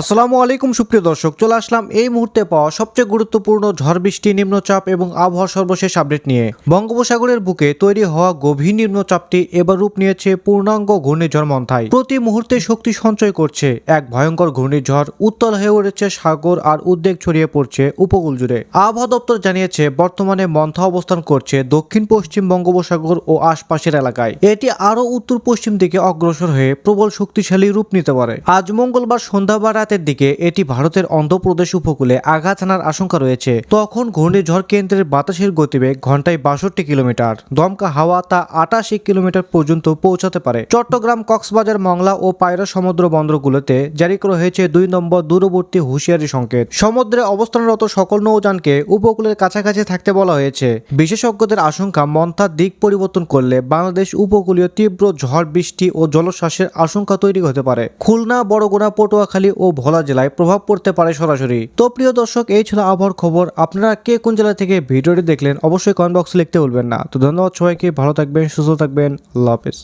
আসসালামু আলাইকুম, সুপ্রিয় দর্শক। চলে আসলাম এই মুহূর্তে পাওয়া সবচেয়ে গুরুত্বপূর্ণ ঝড় বৃষ্টি নিম্নচাপ এবং আবহাওয়া সর্বশেষ আপডেট নিয়ে। বঙ্গোপসাগরের বুকে তৈরি হওয়া গভীর নিম্নচাপটি এবার রূপ নিয়েছে পূর্ণাঙ্গ ঘূর্ণিঝড় মন্থাই প্রতি মুহূর্তে শক্তি সঞ্চয় করছে এক ভয়ঙ্কর ঘূর্ণিঝড়, উত্তল হয়ে উঠেছে সাগর আর উদ্বেগ ছড়িয়ে পড়ছে উপকূল জুড়ে। আবহাওয়া দপ্তর জানিয়েছে, বর্তমানে মন্থা অবস্থান করছে দক্ষিণ পশ্চিম বঙ্গোপসাগর ও আশপাশের এলাকায়। এটি আরও উত্তর পশ্চিম দিকে অগ্রসর হয়ে প্রবল শক্তিশালী রূপ নিতে পারে। আজ মঙ্গলবার সন্ধ্যা বা রাতের দিকে এটি ভারতের অন্ধ্রপ্রদেশ উপকূলে আঘাত হানার আশঙ্কা রয়েছে। তখন ঘূর্ণিঝড় কেন্দ্রের বাতাসের গতিবেগ ঘন্টায় বাষট্টি কিলোমিটার, দমকা হাওয়া তা আটাশি কিলোমিটার পর্যন্ত পৌঁছাতে পারে। চট্টগ্রাম, কক্সবাজার, মংলা ও পায়রা সমুদ্র বন্দরগুলোতে জারি করা হয়েছে দুই নম্বর দূরবর্তী হুঁশিয়ারি সংকেত। সমুদ্রে অবস্থানরত সকল নৌযানকে উপকূলের কাছাকাছি থাকতে বলা হয়েছে। বিশেষজ্ঞদের আশঙ্কা, মন্থার দিক পরিবর্তন করলে বাংলাদেশ উপকূলীয় তীব্র ঝড়, বৃষ্টি ও জলোচ্ছ্বাসের আশঙ্কা তৈরি হতে পারে। খুলনা বড়গুনা পটুয়াখালী ও ভোলা জেলায় প্রভাব পড়তে পারে সরাসরি। তো প্রিয় দর্শক, এই ছিল আবহাওয়ার খবর। আপনারা কে কোন জেলা থেকে ভিডিওটি দেখলেন, অবশ্যই কমেন্ট বক্সে লিখতে ভুলবেন না। তো ধন্যবাদ সবাইকে, ভালো থাকবেন, সুস্থ থাকবেন, আল্লাহ হাফেজ।